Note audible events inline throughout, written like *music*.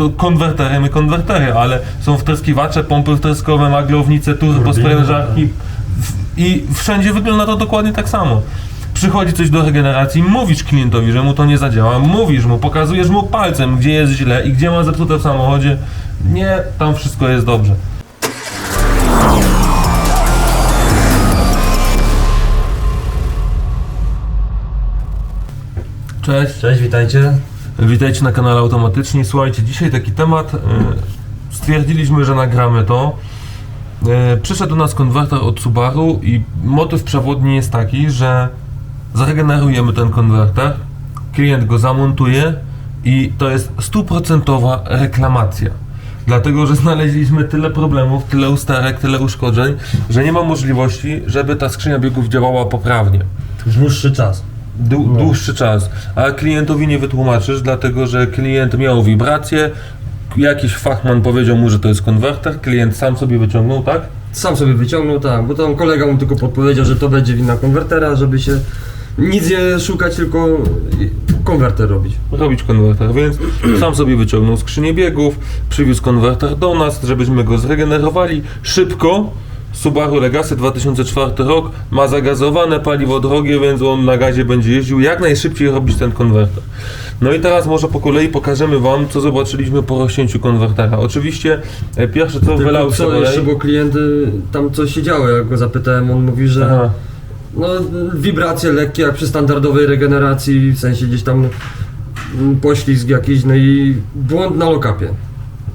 to konwertery, my konwertery, ale są wtryskiwacze, pompy wtryskowe, maglownice, turbo, sprężarki w- i wszędzie wygląda to dokładnie tak samo. Przychodzi coś do regeneracji, mówisz klientowi, że mu to nie zadziała, mówisz mu, pokazujesz mu palcem, gdzie jest źle i gdzie ma zepsute w samochodzie. Nie, tam wszystko jest dobrze. Cześć. Cześć, witajcie. Witajcie na kanale Automatycznie. Słuchajcie, dzisiaj taki temat. e, Stwierdziliśmy, że nagramy to. E, Przyszedł do nas konwerter od Subaru i motyw przewodni jest taki, że zregenerujemy ten konwerter, klient go zamontuje i to jest stuprocentowa reklamacja. Dlatego, że znaleźliśmy tyle problemów, tyle usterek, tyle uszkodzeń, że nie ma możliwości, żeby ta skrzynia biegów działała poprawnie Dłuższy czas. Dłu- dłuższy czas, a klientowi nie wytłumaczysz, dlatego że klient miał wibrację, jakiś fachman powiedział mu, że to jest konwerter, klient sam sobie wyciągnął, tak? Sam sobie wyciągnął, tak, bo tam kolega mu tylko podpowiedział, że to będzie wina konwertera, żeby się nic nie szukać, tylko konwerter robić. Robić konwerter, więc *clears throat* sam sobie wyciągnął skrzynię biegów, przywiózł konwerter do nas, żebyśmy go zregenerowali szybko. Subaru Legacy 2004 rok ma zagazowane paliwo drogie, więc on na gazie będzie jeździł jak najszybciej robić ten konwerter. No i teraz może po kolei pokażemy Wam, co zobaczyliśmy po rozcięciu konwertera. Oczywiście e, pierwsze co wylał się co olej. jeszcze, bo klient, y, tam coś się działo, jak go zapytałem, on mówi, że Aha. no, wibracje lekkie, jak przy standardowej regeneracji, w sensie gdzieś tam mm, poślizg jakiś, no i błąd na lokapie.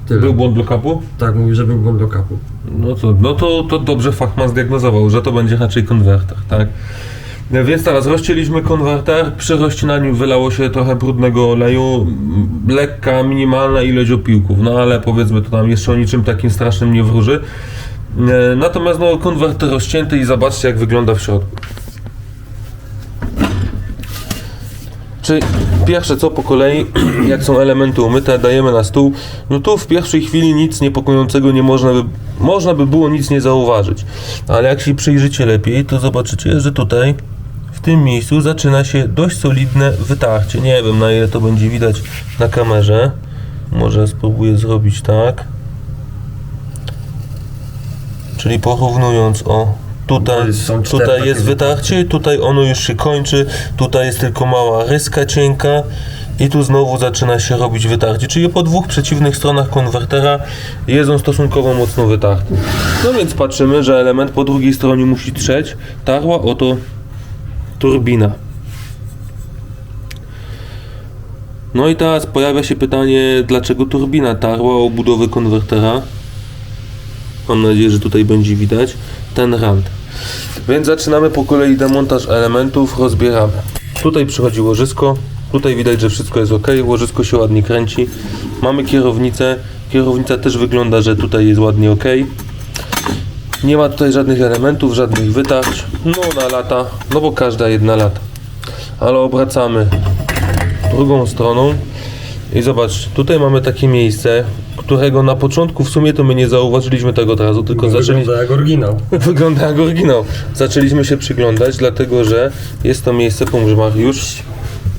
Tyle. Był błąd lookupu? Tak, mówi, że był błąd lokapu. No to, no to, to dobrze fachman zdiagnozował, że to będzie raczej konwerter, tak? Więc teraz rozcięliśmy konwerter, przy rozcinaniu wylało się trochę brudnego oleju, lekka, minimalna ilość opiłków, no ale powiedzmy to tam jeszcze o niczym takim strasznym nie wróży. E, Natomiast no konwerter rozcięty i zobaczcie jak wygląda w środku. Czy pierwsze co po kolei, *clears throat* jak są elementy umyte, dajemy na stół, no tu w pierwszej chwili nic niepokojącego nie można by, można by było nic nie zauważyć. Ale jak się przyjrzycie lepiej, to zobaczycie, że tutaj w tym miejscu zaczyna się dość solidne wytarcie. Nie wiem na ile to będzie widać na kamerze. Może spróbuję zrobić tak. Czyli porównując o tutaj, tutaj jest wytarcie, tutaj ono już się kończy, tutaj jest tylko mała ryska cienka i tu znowu zaczyna się robić wytarcie, czyli po dwóch przeciwnych stronach konwertera jest on stosunkowo mocno wytarty. No więc patrzymy, że element po drugiej stronie musi trzeć, tarła oto turbina. No i teraz pojawia się pytanie, dlaczego turbina tarła o budowę konwertera? Mam nadzieję, że tutaj będzie widać ten rand. Więc zaczynamy po kolei demontaż elementów, rozbieramy. Tutaj przychodzi łożysko, tutaj widać, że wszystko jest ok, łożysko się ładnie kręci. Mamy kierownicę, kierownica też wygląda, że tutaj jest ładnie ok. Nie ma tutaj żadnych elementów, żadnych wytarć. No na lata, no bo każda jedna lata. Ale obracamy drugą stroną i zobacz, tutaj mamy takie miejsce, którego na początku w sumie to my nie zauważyliśmy tego od razu, tylko zaczęliśmy... Wygląda jak oryginał. *laughs* Wygląda jak oryginał. Zaczęliśmy się przyglądać, dlatego że jest to miejsce, pomóż Mariusz,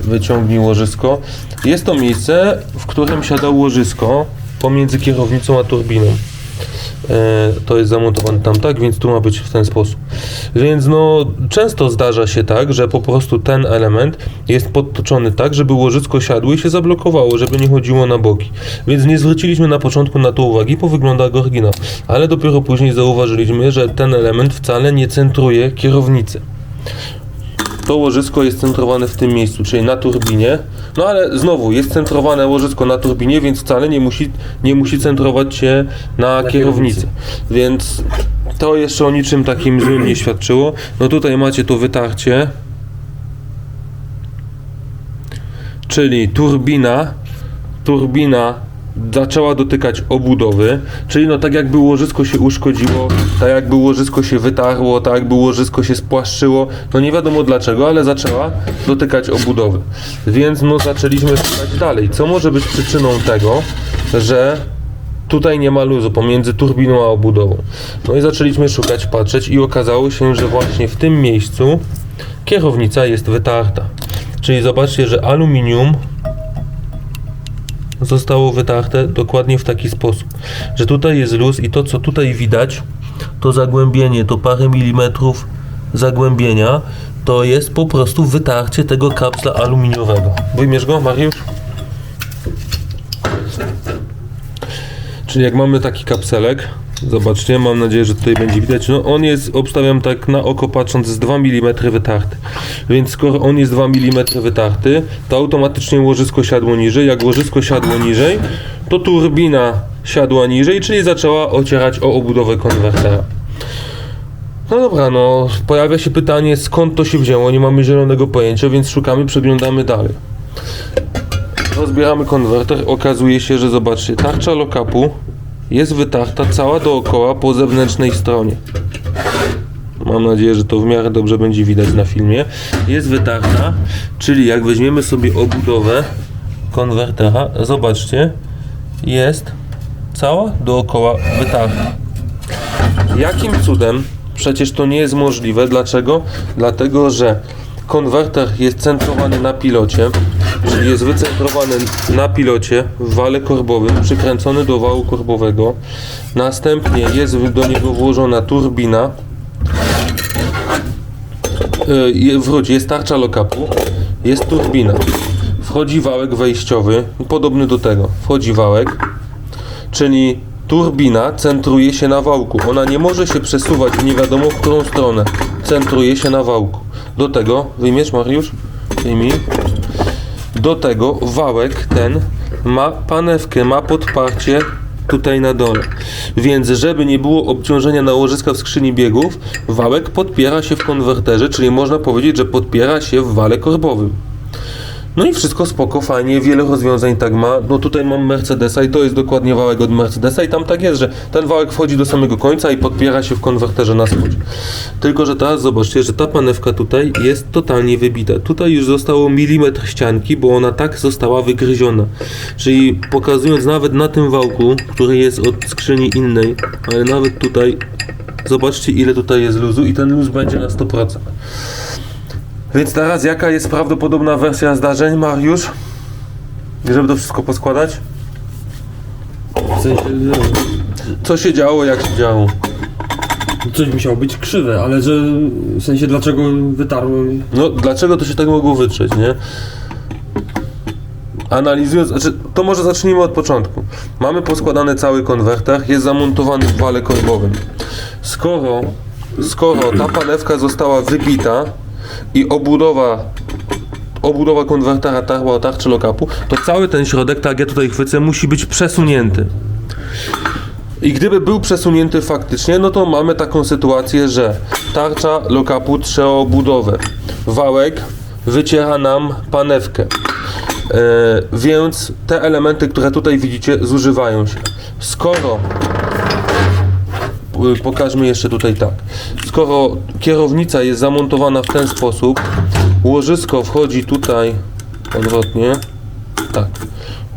wyciągnij łożysko. Jest to miejsce, w którym siada łożysko pomiędzy kierownicą a turbiną. E, to jest zamontowane tam tak, więc tu ma być w ten sposób. Więc no, często zdarza się tak, że po prostu ten element jest podtoczony tak, żeby łożysko siadło i się zablokowało, żeby nie chodziło na boki. Więc nie zwróciliśmy na początku na to uwagi, bo wygląda jak oryginał. Ale dopiero później zauważyliśmy, że ten element wcale nie centruje kierownicy to łożysko jest centrowane w tym miejscu, czyli na turbinie. No ale znowu jest centrowane łożysko na turbinie, więc wcale nie musi, nie musi centrować się na, Na kierownicy. kierownicy. Więc to jeszcze o niczym takim złym nie świadczyło. No tutaj macie to wytarcie. Czyli turbina, turbina zaczęła dotykać obudowy, czyli no tak jakby łożysko się uszkodziło, tak jakby łożysko się wytarło, tak jakby łożysko się spłaszczyło, no nie wiadomo dlaczego, ale zaczęła dotykać obudowy. Więc no zaczęliśmy szukać dalej, co może być przyczyną tego, że tutaj nie ma luzu pomiędzy turbiną a obudową. No i zaczęliśmy szukać, patrzeć i okazało się, że właśnie w tym miejscu kierownica jest wytarta. Czyli zobaczcie, że aluminium zostało wytarte dokładnie w taki sposób, że tutaj jest luz i to co tutaj widać, to zagłębienie, to parę milimetrów zagłębienia, to jest po prostu wytarcie tego kapsla aluminiowego. Wyjmiesz go, Mariusz? Czyli jak mamy taki kapselek, zobaczcie, mam nadzieję, że tutaj będzie widać, no on jest, obstawiam tak na oko patrząc, z 2 mm wytarty. Więc skoro on jest 2 mm wytarty, to automatycznie łożysko siadło niżej. Jak łożysko siadło niżej, to turbina siadła niżej, czyli zaczęła ocierać o obudowę konwertera. No dobra, no pojawia się pytanie, skąd to się wzięło, nie mamy zielonego pojęcia, więc szukamy, przeglądamy dalej. Rozbieramy konwerter, okazuje się, że zobaczcie, tarcza lokapu jest wytarta cała dookoła po zewnętrznej stronie. Mam nadzieję, że to w miarę dobrze będzie widać na filmie. Jest wytarta, czyli jak weźmiemy sobie obudowę konwertera, zobaczcie, jest cała dookoła wytarta. Jakim cudem? Przecież to nie jest możliwe. Dlaczego? Dlatego, że konwerter jest centrowany na pilocie, czyli jest wycentrowany na pilocie w wale korbowym, przykręcony do wału korbowego. Następnie jest do niego włożona turbina. Je- Wróć, jest tarcza lokapu, jest turbina. Wchodzi wałek wejściowy, podobny do tego. Wchodzi wałek, czyli turbina centruje się na wałku. Ona nie może się przesuwać w nie wiadomo w którą stronę. Centruje się na wałku. Do tego, wyjmiesz Mariusz? Wyjmij. Do tego wałek ten ma panewkę, ma podparcie tutaj na dole. Więc żeby nie było obciążenia na łożyska w skrzyni biegów, wałek podpiera się w konwerterze, czyli można powiedzieć, że podpiera się w wale korbowym. No i wszystko spoko, fajnie, wiele rozwiązań tak ma. No tutaj mam Mercedesa i to jest dokładnie wałek od Mercedesa i tam tak jest, że ten wałek wchodzi do samego końca i podpiera się w konwerterze na spód. Tylko, że teraz zobaczcie, że ta panewka tutaj jest totalnie wybita. Tutaj już zostało milimetr ścianki, bo ona tak została wygryziona. Czyli pokazując nawet na tym wałku, który jest od skrzyni innej, ale nawet tutaj, zobaczcie ile tutaj jest luzu i ten luz będzie na 100%. Więc teraz jaka jest prawdopodobna wersja zdarzeń, Mariusz? Żeby to wszystko poskładać? W sensie, Co się działo, jak się działo? coś musiało być krzywe, ale że w sensie dlaczego wytarło. No, dlaczego to się tak mogło wytrzeć, nie? Analizując, znaczy, to może zacznijmy od początku. Mamy poskładany cały konwerter, jest zamontowany w wale korbowym. Skoro, skoro ta panewka została wybita i obudowa obudowa konwertera tarła tarczy lokapu, to cały ten środek, tak jak ja tutaj chwycę, musi być przesunięty. I gdyby był przesunięty faktycznie, no to mamy taką sytuację, że tarcza lokapu budowę. Wałek wyciera nam panewkę. E, więc te elementy, które tutaj widzicie, zużywają się. Skoro pokażmy jeszcze tutaj tak. Skoro kierownica jest zamontowana w ten sposób, łożysko wchodzi tutaj odwrotnie. Tak.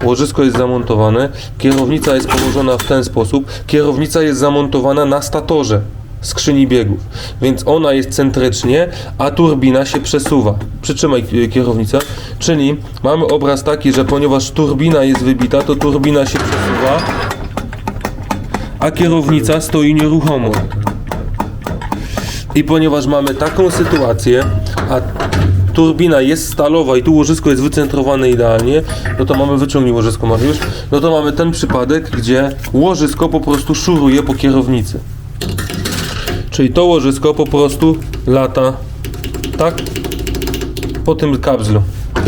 Łożysko jest zamontowane, kierownica jest położona w ten sposób, kierownica jest zamontowana na statorze skrzyni biegów, więc ona jest centrycznie, a turbina się przesuwa. Przytrzymaj y, kierownicę, czyli mamy obraz taki, że ponieważ turbina jest wybita, to turbina się przesuwa, a kierownica stoi nieruchomo. I ponieważ mamy taką sytuację, a turbina jest stalowa i tu łożysko jest wycentrowane idealnie, no to mamy, wyciągnij łożysko Mariusz, no to mamy ten przypadek, gdzie łożysko po prostu szuruje po kierownicy. Czyli to łożysko po prostu lata, tak? Po tym kapslu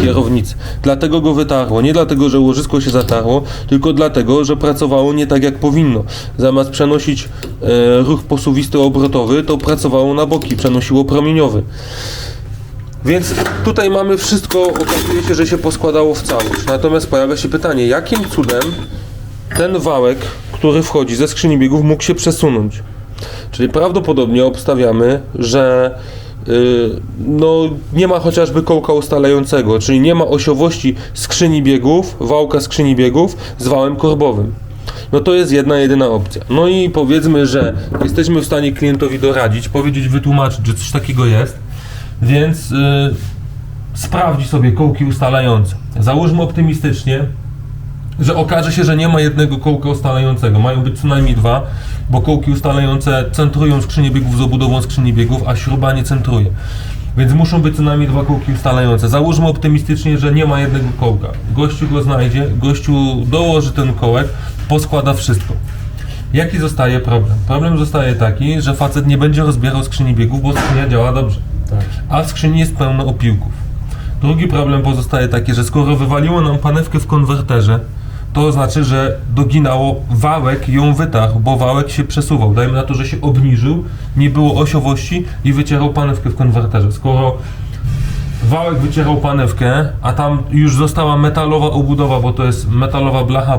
kierownicy. Dlatego go wytarło. Nie dlatego, że łożysko się zatarło, tylko dlatego, że pracowało nie tak jak powinno. Zamiast przenosić e, ruch posuwisty obrotowy, to pracowało na boki, przenosiło promieniowy. Więc tutaj mamy wszystko, okazuje się, że się poskładało w całość. Natomiast pojawia się pytanie, jakim cudem ten wałek, który wchodzi ze skrzyni biegów, mógł się przesunąć? Czyli prawdopodobnie obstawiamy, że no, nie ma chociażby kołka ustalającego, czyli nie ma osiowości skrzyni biegów, wałka skrzyni biegów z wałem korbowym. No to jest jedna, jedyna opcja. No i powiedzmy, że jesteśmy w stanie klientowi doradzić, powiedzieć, wytłumaczyć, że coś takiego jest, więc y, sprawdzi sobie kołki ustalające. Załóżmy optymistycznie, że okaże się, że nie ma jednego kołka ustalającego. Mają być co najmniej dwa, bo kołki ustalające centrują skrzynię biegów z obudową skrzyni biegów, a śruba nie centruje. Więc muszą być co najmniej dwa kołki ustalające. Załóżmy optymistycznie, że nie ma jednego kołka. Gościu go znajdzie, gościu dołoży ten kołek, poskłada wszystko. Jaki zostaje problem? Problem zostaje taki, że facet nie będzie rozbierał skrzyni biegów, bo skrzynia działa dobrze Tak. a w skrzyni jest pełno opiłków. Drugi problem pozostaje taki, że skoro wywaliło nam panewkę w konwerterze, to znaczy, że doginało wałek ją wytarł, bo wałek się przesuwał. Dajmy na to, że się obniżył, nie było osiowości i wycierał panewkę w konwerterze. Skoro wałek wycierał panewkę, a tam już została metalowa obudowa, bo to jest metalowa blacha,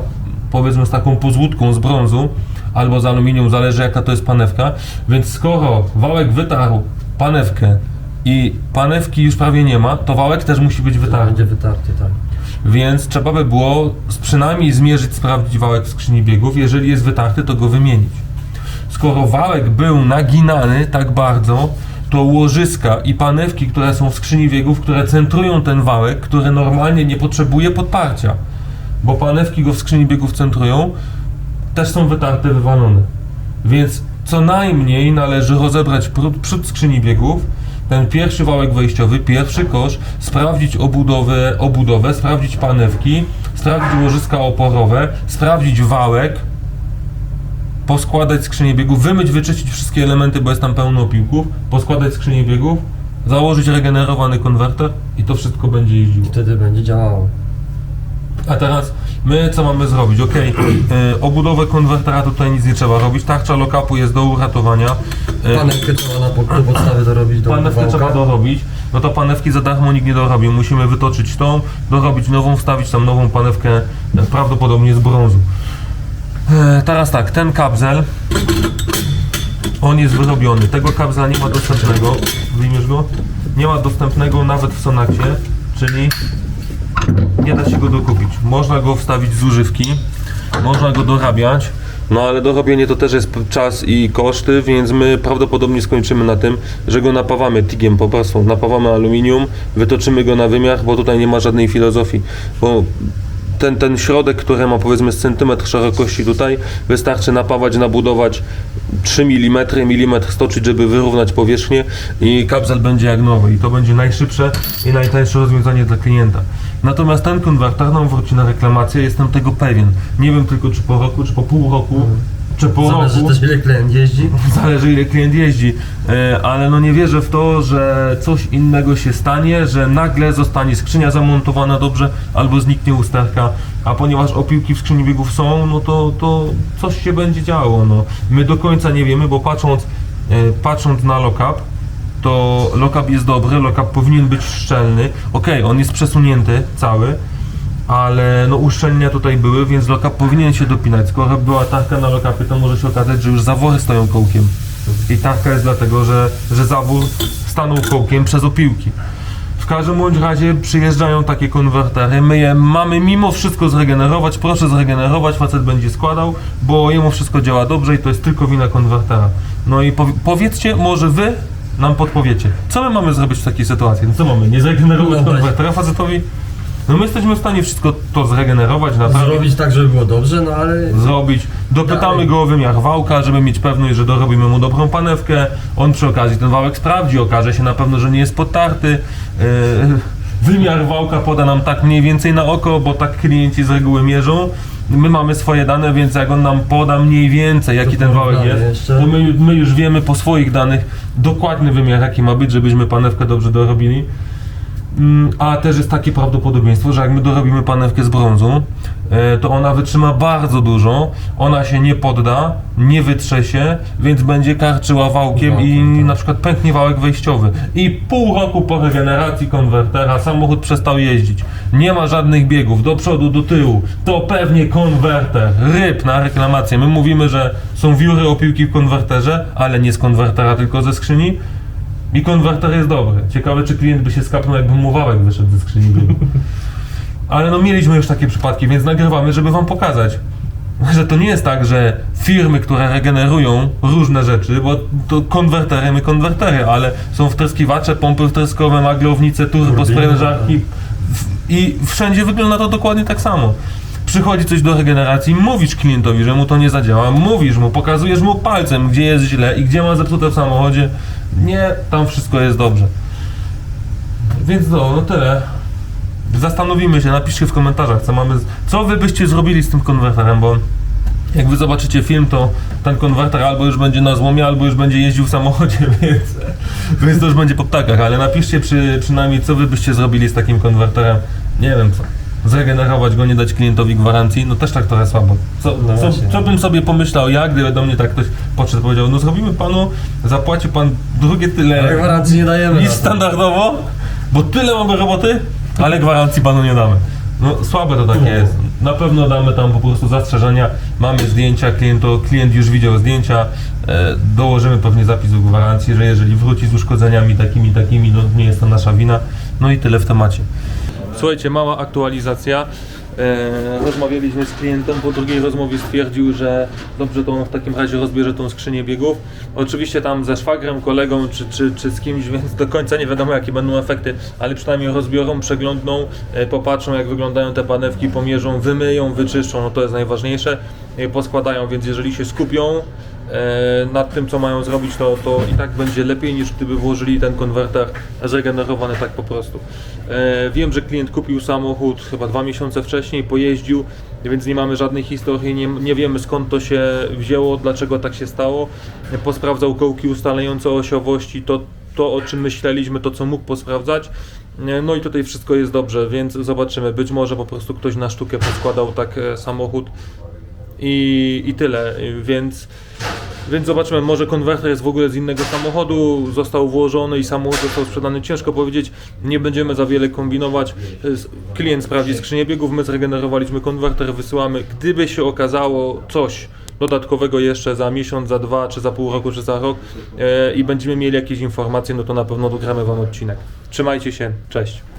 powiedzmy z taką pozłódką z brązu albo z aluminium, zależy jaka to jest panewka. Więc skoro wałek wytarł panewkę i panewki już prawie nie ma, to wałek też musi być wytarty. Będzie wytarty, tak. Więc trzeba by było przynajmniej zmierzyć, sprawdzić wałek w skrzyni biegów. Jeżeli jest wytarty, to go wymienić. Skoro wałek był naginany tak bardzo, to łożyska i panewki, które są w skrzyni biegów, które centrują ten wałek, który normalnie nie potrzebuje podparcia, bo panewki go w skrzyni biegów centrują, też są wytarte, wywalone. Więc co najmniej należy rozebrać przód skrzyni biegów, ten pierwszy wałek wejściowy, pierwszy kosz, sprawdzić obudowę, obudowę, sprawdzić panewki, sprawdzić łożyska oporowe, sprawdzić wałek, poskładać skrzynię biegów, wymyć, wyczyścić wszystkie elementy, bo jest tam pełno opiłków, poskładać skrzynię biegów, założyć regenerowany konwerter i to wszystko będzie jeździło. Wtedy będzie działało. A teraz my co mamy zrobić? Ok, obudowę konwertera tutaj nic nie trzeba robić, tarcza lock-upu jest do uratowania. E, Panewkę trzeba na po- do podstawy dorobić do Panewkę wałka. trzeba dorobić, no to panewki za darmo nikt nie dorobi. Musimy wytoczyć tą, dorobić nową, wstawić tam nową panewkę, e, prawdopodobnie z brązu. E, Teraz tak, ten kapzel, on jest wyrobiony. Tego kapzla nie ma dostępnego, wyjmiesz go? Nie ma dostępnego nawet w Sonakcie, czyli nie da się go dokupić. Można go wstawić z używki, można go dorabiać, no ale dorobienie to też jest czas i koszty, więc my prawdopodobnie skończymy na tym, że go napawamy tigiem po prostu. Napawamy aluminium, wytoczymy go na wymiar, bo tutaj nie ma żadnej filozofii, bo ten, ten środek, który ma powiedzmy centymetr szerokości tutaj, wystarczy napawać, nabudować 3 mm, milimetr stoczyć, żeby wyrównać powierzchnię i kapsel będzie jak nowy i to będzie najszybsze i najtańsze rozwiązanie dla klienta. Natomiast ten konwerter nam wróci na reklamację, jestem tego pewien. Nie wiem tylko czy po roku, czy po pół roku, czy po Zależy roku. też ile klient jeździ. *laughs* Zależy ile klient jeździ, e, ale no nie wierzę w to, że coś innego się stanie, że nagle zostanie skrzynia zamontowana dobrze albo zniknie usterka, a ponieważ opiłki w skrzyni biegów są, no to, to coś się będzie działo. No. My do końca nie wiemy, bo patrząc, e, patrząc na lockup, to lockup jest dobry, lockup powinien być szczelny. Okej, on jest przesunięty cały, ale no uszczelnienia tutaj były, więc lockup powinien się dopinać. Skoro była tarka na lockupie, to może się okazać, że już zawory stoją kołkiem. I tarka jest dlatego, że, że zawór stanął kołkiem przez opiłki. W każdym bądź razie przyjeżdżają takie konwertery, my je mamy mimo wszystko zregenerować, proszę zregenerować, facet będzie składał, bo jemu wszystko działa dobrze i to jest tylko wina konwertera. No i powi- powiedzcie, może wy nam podpowiecie, co my mamy zrobić w takiej sytuacji? No co mamy, nie zregenerować konwertera facetowi? No my jesteśmy w stanie wszystko to zregenerować, naprawić Zrobić tak, żeby było dobrze, no ale zrobić. Dopytamy Dalej. go o wymiar wałka, żeby mieć pewność, że dorobimy mu dobrą panewkę. On przy okazji ten wałek sprawdzi, okaże się na pewno, że nie jest podtarty. Yy, wymiar wałka poda nam tak mniej więcej na oko, bo tak klienci z reguły mierzą. My mamy swoje dane, więc jak on nam poda mniej więcej, jaki ten wałek jest, jeszcze. to my, my już wiemy po swoich danych dokładny wymiar, jaki ma być, żebyśmy panewkę dobrze dorobili. Mm, A też jest takie prawdopodobieństwo, że jak my dorobimy panewkę z brązu, e, to ona wytrzyma bardzo dużo, ona się nie podda, nie wytrze się, więc będzie karczyła wałkiem i Wałkiem, tak. na przykład pęknie wałek wejściowy. I pół roku po regeneracji konwertera samochód przestał jeździć. Nie ma żadnych biegów do przodu, do tyłu. To pewnie konwerter, ryb na reklamację. My mówimy, że są wióry opiłki w konwerterze, ale nie z konwertera, tylko ze skrzyni. I konwerter jest dobry. Ciekawe, czy klient by się skapnął, jakby mu wałek wyszedł ze skrzyni biegów. Ale no mieliśmy już takie przypadki, więc nagrywamy, żeby wam pokazać, że to nie jest tak, że firmy, które regenerują różne rzeczy, bo to konwertery, my konwertery, ale są wtryskiwacze, pompy wtryskowe, maglownice, turbo, sprężarki w- i wszędzie wygląda to dokładnie tak samo. Przychodzi coś do regeneracji, mówisz klientowi, że mu to nie zadziała, mówisz mu, pokazujesz mu palcem, gdzie jest źle i gdzie ma zepsute w samochodzie. Nie, tam wszystko jest dobrze. Więc no, no tyle. Zastanowimy się, napiszcie w komentarzach, co mamy, co wy byście zrobili z tym konwerterem, bo jak wy zobaczycie film, to ten konwerter albo już będzie na złomie, albo już będzie jeździł w samochodzie, *laughs* więc, więc to już będzie po ptakach, ale napiszcie przy, przynajmniej, co wy byście zrobili z takim konwerterem. Nie wiem co. Zregenerować go, nie dać klientowi gwarancji, no też tak trochę słabo. Co, No co, co bym sobie pomyślał ja, gdyby do mnie tak ktoś podszedł powiedział, no zrobimy panu, zapłaci pan drugie Ale tyle gwarancji nie dajemy. niż standardowo, bo tyle mamy roboty, ale gwarancji panu nie damy. No słabe to takie jest. Na pewno damy tam po prostu zastrzeżenia. Mamy zdjęcia, klient, to, klient już widział zdjęcia. E, dołożymy pewnie zapis o gwarancji, że jeżeli wróci z uszkodzeniami takimi, takimi, no nie jest to nasza wina. No i tyle w temacie. Słuchajcie, mała aktualizacja. E, rozmawialiśmy z klientem, po drugiej rozmowie stwierdził, że dobrze to on w takim razie rozbierze tą skrzynię biegów. Oczywiście tam ze szwagrem, kolegą czy, czy, czy z kimś, więc do końca nie wiadomo jakie będą efekty, ale przynajmniej rozbiorą, przeglądną, e, popatrzą jak wyglądają te panewki, pomierzą, wymyją, wyczyszczą, no to jest najważniejsze, e, poskładają, więc jeżeli się skupią nad tym co mają zrobić, to, to i tak będzie lepiej niż gdyby włożyli ten konwerter zregenerowany tak po prostu. E, wiem, że klient kupił samochód chyba dwa miesiące wcześniej, pojeździł, więc nie mamy żadnej historii, nie, nie wiemy skąd to się wzięło, dlaczego tak się stało. Posprawdzał kołki ustalające osiowości, to, to o czym myśleliśmy, to co mógł posprawdzać. E, No i tutaj wszystko jest dobrze, więc zobaczymy. Być może po prostu ktoś na sztukę poskładał tak e, samochód i, i tyle, więc, więc zobaczymy, może konwerter jest w ogóle z innego samochodu, został włożony i samochód został sprzedany, ciężko powiedzieć, nie będziemy za wiele kombinować, klient sprawdzi skrzynię biegów, my zregenerowaliśmy konwerter, wysyłamy, gdyby się okazało coś dodatkowego jeszcze za miesiąc, za dwa, czy za pół roku, czy za rok e, i będziemy mieli jakieś informacje, no to na pewno dogramy Wam odcinek. Trzymajcie się, cześć.